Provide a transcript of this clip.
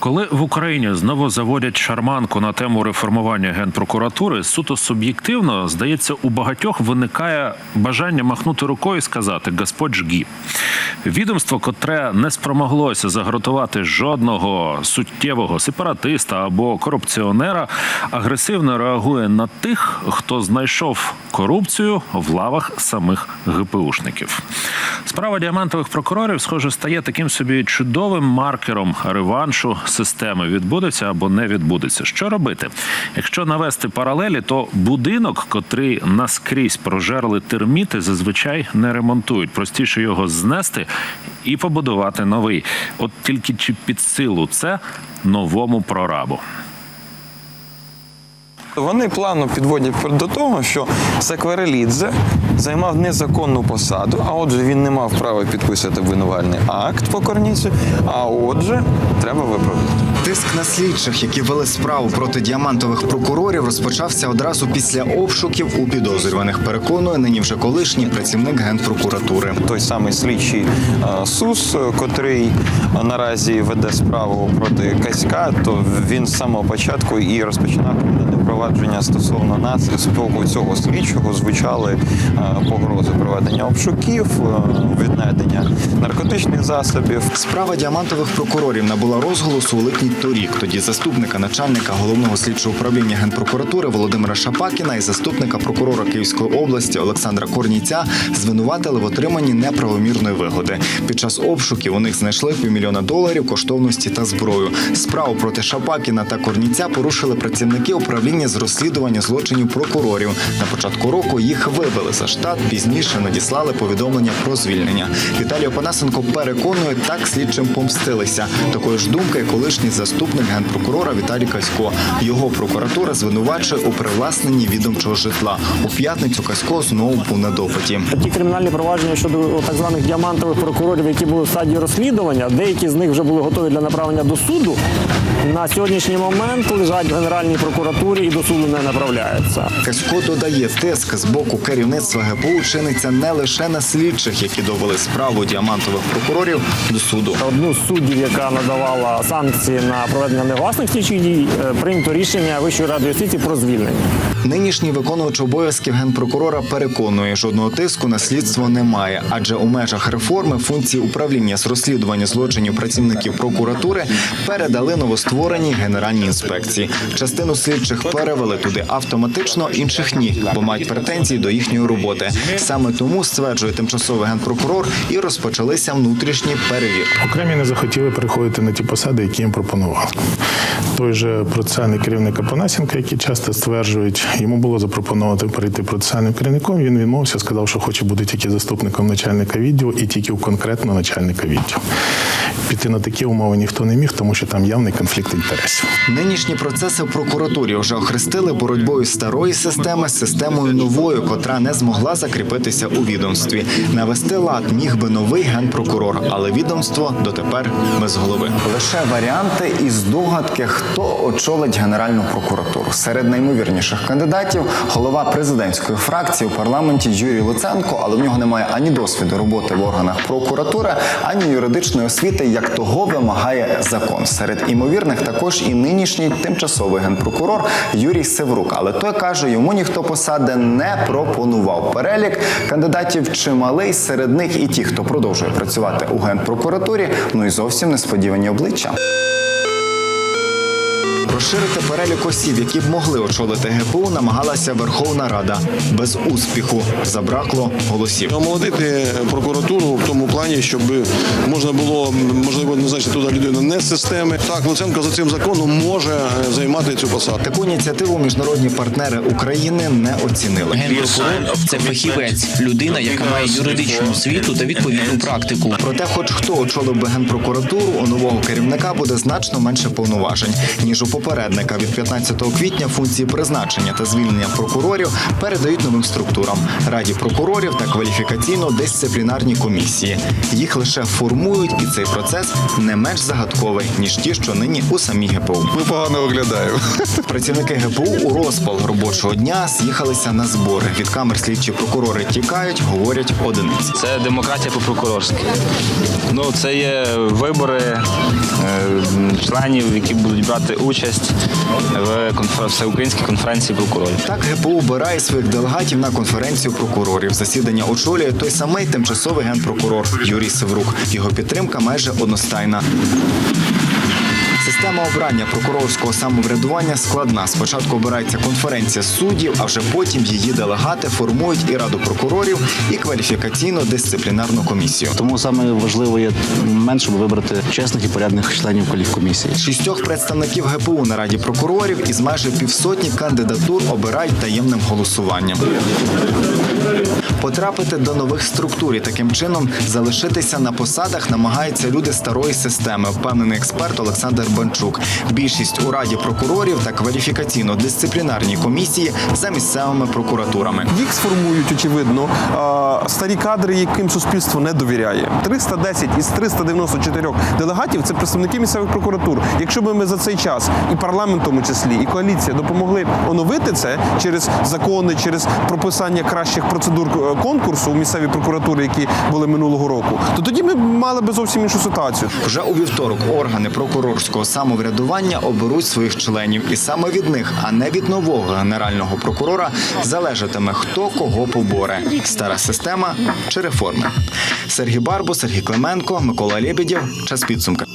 Коли в Україні знову заводять шарманку на тему реформування генпрокуратури, суто суб'єктивно здається, у багатьох виникає бажання махнути рукою і сказати Господь жгі. Відомство, котре не спромоглося загротувати жодного суттєвого сепаратиста або корупціонера, агресивно реагує на тих, хто знайшов корупцію в лавах самих ГПУшників. Справа діамантових прокурорів, схоже, стає таким собі чудовим маркером реваншу системи. Відбудеться або не відбудеться. Що робити? Якщо навести паралелі, то будинок, котрий наскрізь прожерли терміти, зазвичай не ремонтують. Простіше його знести і побудувати новий. От тільки чи під силу це новому прорабу. Вони плавно підводять до того, що Сакварелідзе займав незаконну посаду, а отже, він не мав права підписати обвинувальний акт по корніцю, а отже, треба виправдати. Тиск на слідчих, які вели справу проти діамантових прокурорів, розпочався одразу після обшуків у підозрюваних. Переконує нині вже колишній працівник генпрокуратури. Той самий слідчий е, СУС, е, котрий наразі веде справу проти Каська, то він з самого початку і розпочинав кримінальне провадження стосовно нас з боку цього слідчого звучали е, погрози проведення обшуків, е, віднайдення наркотичних засобів. Справа діамантових прокурорів набула розголосу у липні торік. Тоді заступника начальника головного слідчого управління генпрокуратури Володимира Шапакіна і заступника прокурора Київської області Олександра Корніця звинуватили в отриманні неправомірної вигоди. Під час обшуків у них знайшли півмільйона доларів коштовності та зброю. Справу проти Шапакіна та Корніця порушили працівники управління з розслідування злочинів прокурорів. На початку року їх вивели за штат. Пізніше надіслали повідомлення про звільнення. Віталій Опанасенко переконує, так слідчим помстилися. Такої ж думки колишній заступник генпрокурора Віталій Касько. Його прокуратура звинувачує у привласненні відомчого житла. У п'ятницю Касько знову був на допиті. Ті кримінальні провадження щодо так званих діамантових прокурорів, які були в стадії розслідування, деякі з них вже були готові для направлення до суду. На сьогоднішній момент лежать в Генеральній прокуратурі і до суду не направляються. Касько додає, тиск з боку керівництва ГПУ чиниться не лише на слідчих, які довели справу діамантових прокурорів до суду. Одну з суддів, яка надавала санкції на проведення негласних слідчих дій, е, прийнято рішення Вищої ради юстиції про звільнення. Нинішній виконувач обов'язків генпрокурора переконує, жодного тиску на слідство немає, адже у межах реформи функції управління з розслідування злочинів працівників прокуратури передали новоствореній генеральній інспекції. Частину слідчих перевели туди автоматично, інших ні, бо мають претензії до їхньої роботи. Саме тому стверджує тимчасовий генпрокурор і розпочалися внутрішні перевірки. Окремі не захотіли переходити на ті посади, які їм пропонували. Той же процесуальний керівник Апанасенка, який часто стверджують, йому було запропонувати перейти процесуальним керівником. Він відмовився, сказав, що хоче бути тільки заступником начальника відділу і тільки конкретно начальника відділу. Піти на такі умови ніхто не міг, тому що там явний конфлікт інтересів. Нинішні процеси в прокуратурі вже охрестили боротьбою старої системи з системою новою, котра не змогла закріпитися у відомстві. Навести лад міг би новий генпрокурор, але відомство дотепер без голови. Лише варіанти і здогадки, хто очолить Генеральну прокуратуру. Серед наймовірніших кандидатів голова президентської фракції у парламенті Юрій Луценко, але в нього немає ані досвіду роботи в органах прокуратури, ані юридичної освіти, як того вимагає закон. Серед імовірних також і нинішній тимчасовий генпрокурор Юрій Севрук. Але той каже, йому ніхто посади не пропонував. Перелік кандидатів чималий. Серед них і ті, хто продовжує працювати у генпрокуратурі, ну і зовсім несподівані обличчя. Розширити перелік осіб, які б могли очолити ГПУ, намагалася Верховна Рада без успіху. Забракло голосів. Омолодити прокуратуру в тому плані, щоб можна було можливо назначити туди людину не з системи. Так, Луценко за цим законом може займати цю посаду. Таку ініціативу міжнародні партнери України не оцінили. Генпрокурор це фахівець, людина, яка має юридичну освіту та відповідну практику. Проте, хоч хто очолив би генпрокуратуру, у нового керівника буде значно менше повноважень ніж у попередника від 15 квітня функції призначення та звільнення прокурорів передають новим структурам раді прокурорів та кваліфікаційно-дисциплінарній комісії. Їх лише формують, і цей процес не менш загадковий ніж ті, що нині у самій ГПУ. Ми погано виглядаємо. Працівники ГПУ у розпал робочого дня з'їхалися на збори. Від камер слідчі прокурори тікають, говорять одиниці. Це демократія по-прокурорськи. Ну, це є вибори е, членів, які будуть брати участь в всеукраїнській конференції прокурорів. Так ГПУ обирає своїх делегатів на конференцію прокурорів. Засідання очолює той самий тимчасовий генпрокурор Юрій Севрук. Його підтримка майже одностайна. Система обрання прокурорського самоврядування складна. Спочатку обирається конференція суддів, а вже потім її делегати формують і раду прокурорів, і кваліфікаційно-дисциплінарну комісію. Тому саме важливо є момент, щоб вибрати чесних і порядних членів кваліфкомісії. Шістьох представників ГПУ на раді прокурорів із майже півсотні кандидатур обирають таємним голосуванням. Потрапити до нових структур і таким чином залишитися на посадах намагаються люди старої системи, впевнений експерт Олександр Банчук. Більшість у раді прокурорів та кваліфікаційно-дисциплінарній комісії за місцевими прокуратурами. Їх сформують, очевидно, старі кадри, яким суспільство не довіряє. 310 із 394 делегатів це представники місцевих прокуратур. Якщо б ми за цей час і парламент, в тому числі, і коаліція допомогли оновити це через закони, через прописання кращих процедур е, конкурсу у місцеві прокуратури, які були минулого року, то тоді ми мали би зовсім іншу ситуацію. Вже у вівторок органи прокурорського самоврядування оберуть своїх членів, і саме від них, а не від нового генерального прокурора, залежатиме хто кого поборе: стара система чи реформи. Сергій Барбу, Сергій Клименко, Микола Лєбідєв. Час підсумки.